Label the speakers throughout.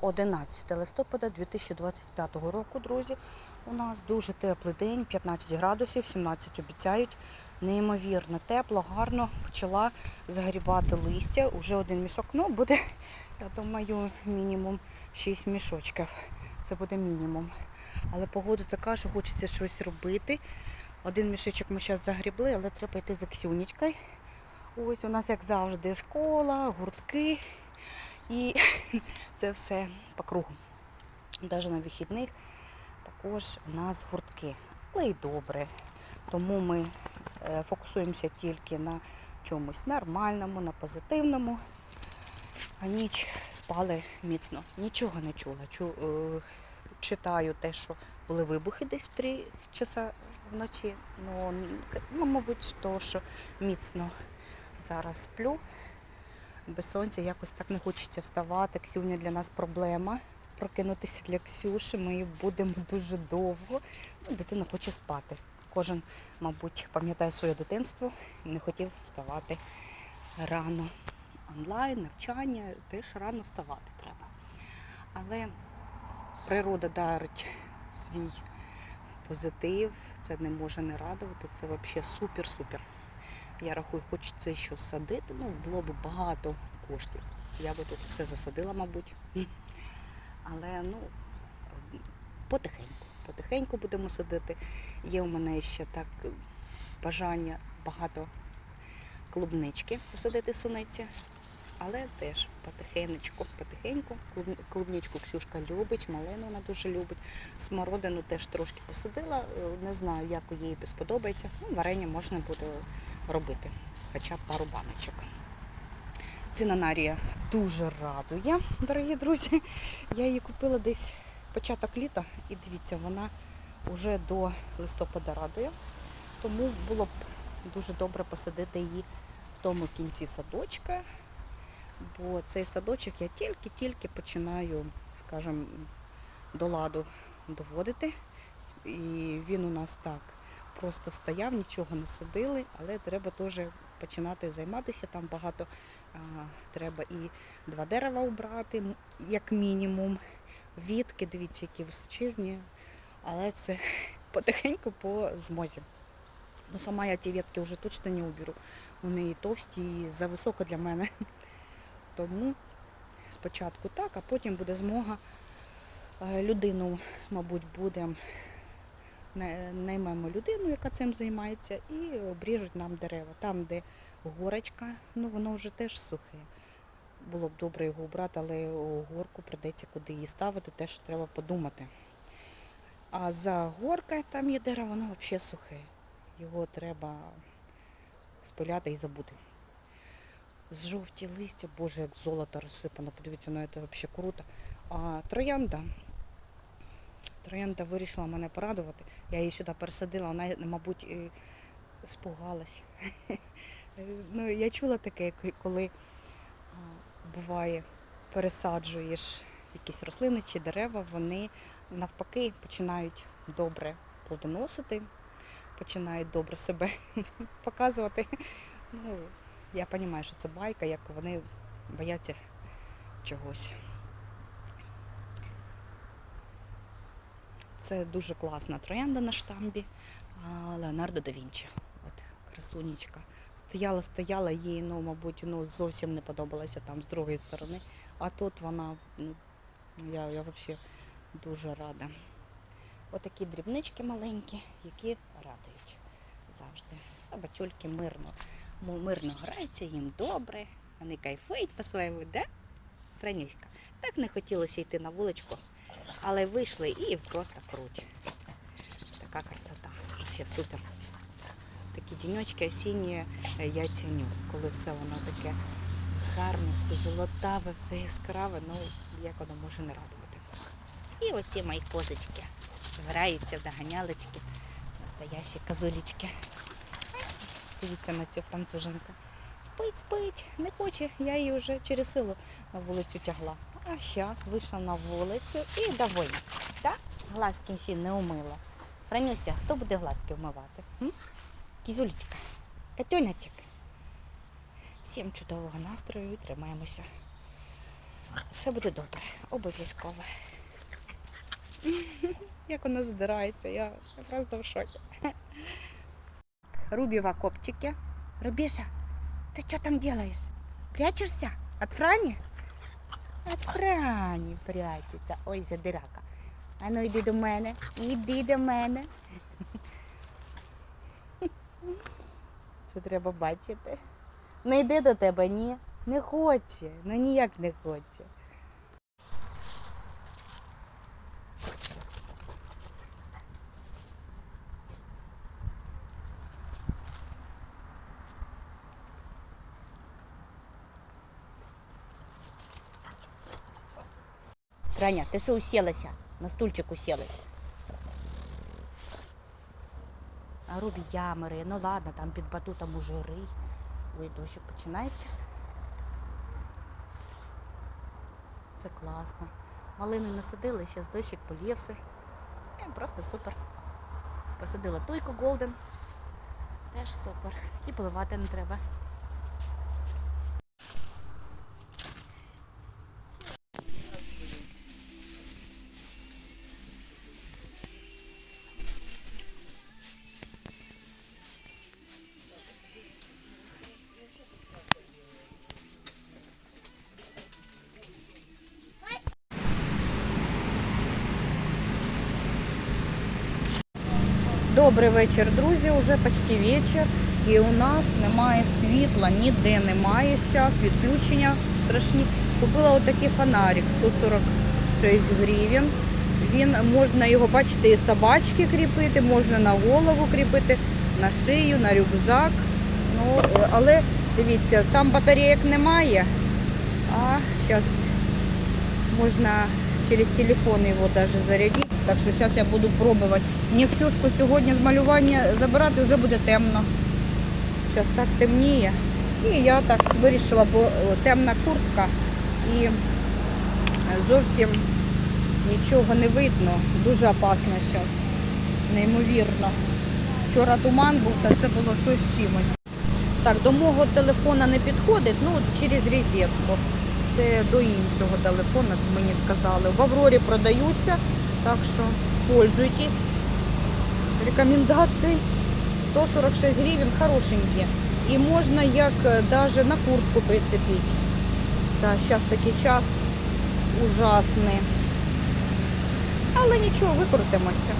Speaker 1: 11 листопада 2025 року, друзі. У нас дуже теплий день, 15 градусів, 17 обіцяють. Неймовірно тепло, гарно почала загрібати листя. Уже один мішок. Ну, буде, я думаю, мінімум 6 мішочків. Це буде мінімум. Але погода така, що хочеться щось робити. Один мішечок ми зараз загрібли, але треба йти за Ксюнічкою. Ось у нас, як завжди, школа, гуртки. І це все по кругу. Навіть на вихідних також у нас гуртки. Але й добре. Тому ми е, фокусуємося тільки на чомусь нормальному, на позитивному. А ніч спали міцно. Нічого не чула. Чу, е, читаю те, що були вибухи десь в 3 часа вночі. Ну, ну мабуть, то, що міцно зараз сплю. Без сонця якось так не хочеться вставати. Ксюня для нас проблема. Прокинутися для Ксюші. Ми будемо дуже довго. Ну, дитина хоче спати. Кожен, мабуть, пам'ятає своє дитинство і не хотів вставати рано. Онлайн, навчання, теж рано вставати треба. Але природа дарить свій позитив, це не може не радувати. Це взагалі супер-супер. Я рахую, хоч це що садити, ну було б багато коштів. Я би тут все засадила, мабуть. Але ну, потихеньку, потихеньку будемо садити. Є у мене ще так бажання багато клубнички посадити суниці. Але теж потихенечку, потихеньку. Клуб- Клубничку Ксюшка любить, малину вона дуже любить. Смородину теж трошки посадила. Е, Не знаю, як їй сподобається. Ну, варення можна буде робити, хоча б пару баночок. Цинанарія дуже радує, дорогі друзі. Я її купила десь початок літа, і дивіться, вона вже до листопада радує. Тому було б дуже добре посадити її в тому кінці садочка. Бо цей садочок я тільки-тільки починаю, скажімо, до ладу доводити. І він у нас так просто стояв, нічого не садили, але треба теж починати займатися. Там багато а, треба і два дерева убрати, як мінімум. Вітки, дивіться, які височезні, але це потихеньку по змозі. Ну, сама я ті ветки вже точно не уберу. Вони і товсті, і зависоко для мене. Тому спочатку так, а потім буде змога. Е, Людину, мабуть, буде наймемо людину, яка цим займається, і обріжуть нам дерева. Там, де горочка, ну воно вже теж сухе. Було б добре його обрати, але горку прийдеться куди її ставити, теж треба подумати. А за горкою там є дерево, воно взагалі сухе. Його треба спиляти і забути. З жовті листя, боже, як золото розсипано. Подивіться, ну це взагалі круто. А троянда. Троянда вирішила мене порадувати. Я її сюди пересадила, вона, мабуть, і спугалась. ну, я чула таке, коли буває, пересаджуєш якісь рослини чи дерева, вони навпаки починають добре плодоносити, починають добре себе показувати. Ну, я розумію, що це байка, як вони бояться чогось. Це дуже класна троянда на штамбі Леонардо да Вінчі. От, красунечка. Стояла, стояла, їй, ну, мабуть, ну, зовсім не подобалося там з другої сторони. А тут вона, ну, я, я взагалі дуже рада. Отакі дрібнички маленькі, які радують завжди. Собачульки мирно, мирно граються, їм добре, вони кайфують по-своєму, да? Франюська. Так не хотілося йти на вуличку, але вийшли і просто круть. Така красота. Ще супер. Такі діньочки осінні е, я ціню, коли все воно таке гарне, все золотаве, все яскраве, ну як воно може не радувати. І оці мої козочки граються в доганялочки, настоящі козулечки. Дивіться на цю француженку. Спить, спить, не хоче. Я її вже через силу на вулицю тягла. А зараз вийшла на вулицю і довольна. Так? Глазки ще не умила. Франюся, хто буде глазки вмивати? М? Кізулечка, Катюнячик. Всім чудового настрою і тримаємося. Все буде добре, обов'язково. Як воно здирається, я просто в шокі. Рубі в окопчике. Рубіша, ти що там делаєш? Прячешся? От Франі? От Франі прячеться. Ой, задирака. А ну йди до мене, іди до мене. Це треба бачити. Не йде до тебе, ні. Не хоче. Ну ніяк не хоче. Франя, ти що усілася? На стульчик усілась. А Рубі ямери. Ну ладно, там під батутом уже рий. Ой, дощик починається. Це класно. Малини насадили, зараз дощик полє все. Е, Просто супер. Посадила туйку Голден. Теж супер. І поливати не треба. Добрий вечір, друзі. Уже почти вечір. І у нас немає світла, ніде немає зараз. Відключення страшні. Купила отакий фонарик 146 гривень. Він можна його бачити і собачки кріпити, можна на голову кріпити, на шию, на рюкзак. Ну, е, але дивіться, там батарейок немає. А зараз можна через телефон його даже зарядити. Так що зараз я буду пробувати. Мені Ксюшку сьогодні з малювання забирати вже буде темно. Зараз так темніє. І я так вирішила, бо темна куртка і зовсім нічого не видно. Дуже опасно зараз. Неймовірно. Вчора туман був, та це було щось чимось. Так, до мого телефона не підходить, ну через розетку. Це до іншого телефону, мені сказали. В Аврорі продаються, так що пользуйтесь. Рекомендації 146 гривень, хорошенькі. І можна як навіть на куртку прицепити. Так, зараз такий час ужасний. Але нічого, викрутимося.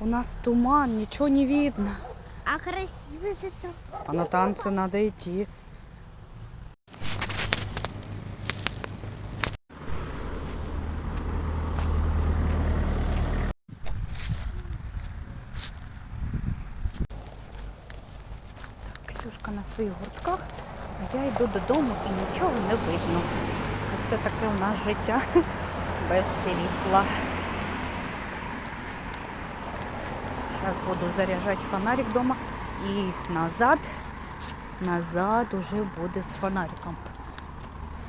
Speaker 1: У нас туман, ничего не видно.
Speaker 2: А красиво зато.
Speaker 1: А на танцы надо идти. Так, Ксюшка на своїх гуртках, а я йду додому і нічого не видно. Оце таке у нас життя без світла. Зараз буду заряджати фонарик вдома і назад, назад уже буде з фонариком.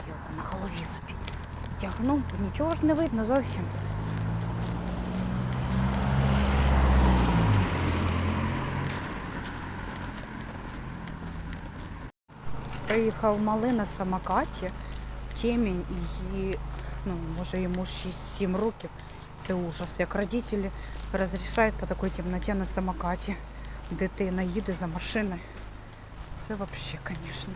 Speaker 1: Його на голові собі тягну, нічого ж не видно зовсім. Приїхав малий на самокаті, темінь і ну, може йому 6-7 років. Це ужас. Як родителі розрішають по такій темноті на самокаті. Дитина їде за машиною. Це взагалі, звісно.